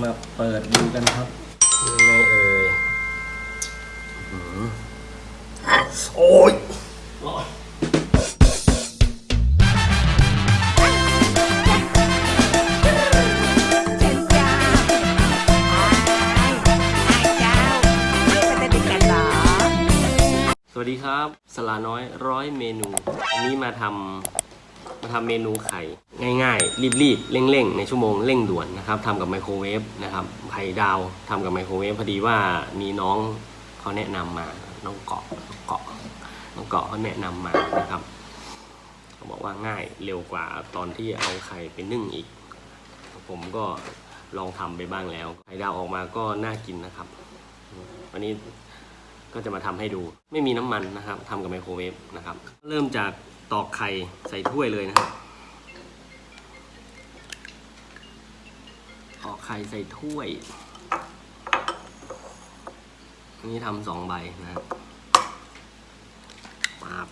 มาเปิดดูกันครับยังไงเอ่ยอื้อหือโอ้ยร้อนเช่นเจ้าไอ้ไอ้เจ้าไม่เป็นติดกันเหรอสวัสดีครับ สลาน้อยร้อยเมนู วันนี้มาทำ มาทำเมนูไข่ง่ายๆ รีบๆ เร่งๆ ในชั่วโมงเร่งด่วนนะครับทำกับไมโครเวฟนะครับไข่ดาวทำกับไมโครเวฟพอดีว่ามีน้องเขาแนะนำมาน้องเกาะเกาะน้องเกาะเขาแนะนำมานะครับเขาบอกว่าง่ายเร็วกว่าตอนที่เอาไข่ไปนึ่งอีก ผมก็ลองทำไปบ้างแล้วไข่ดาวออกมาก็น่ากินนะครับ วันนี้ ก็จะมาทำให้ดู ไม่มีน้ำมันนะครับทำกับไมโครเวฟนะครับ เริ่มจากตอกไข่ใส่ถ้วยเลยนะครับตอกไข่ใส่ถ้วยอันนี้ทำสองใบนะครับปาบ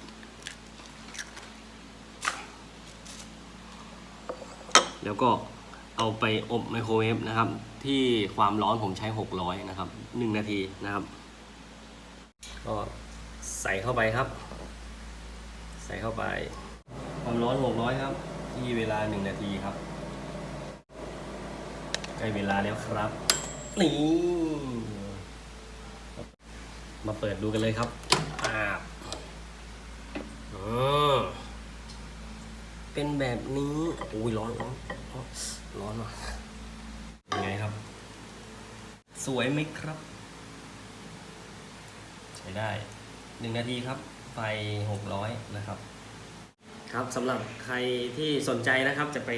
แล้วก็เอาไปอบไมโครเวฟนะครับ ที่ความร้อนผมใช้ 600 นะครับ 1 นาทีนะครับ ก็ใส่เข้าไปครับ ใส่เข้าไป ความร้อน 600 ครับ ที่เวลา 1 นาทีครับ ใกล้เวลาแล้วครับนี่มาเปิดดูกันเลยครับอ่าบอ๋อเป็นแบบนี้โอ้ยร้อนร้อนร้อนร้อนว่ะยังไงครับ สวยไหมครับ ได้หนึ่งนาทีครับ ไฟหกร้อยนะครับ ครับสำหรับใครที่สนใจนะครับจะไป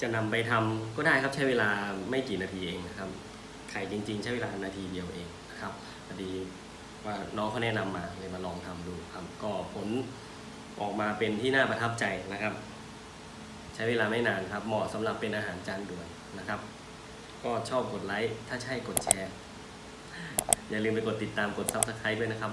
จะนำไปทำก็ได้ครับใช้เวลาไม่กี่นาทีเองนะครับไข่จริง ๆ ใช้เวลานาทีเดียวเองนะครับพอดีว่าน้องเขาแนะนำมาเลยมาลองทำดูครับ ก็ผลออกมาเป็นที่น่าประทับใจนะครับ ใช้เวลาไม่นานครับ เหมาะสำหรับเป็นอาหารจานด่วนนะครับ ก็ชอบกดไลค์ ถ้าใช่กดแชร์ อย่าลืมไปกดติดตามกด subscribe ด้วยนะครับ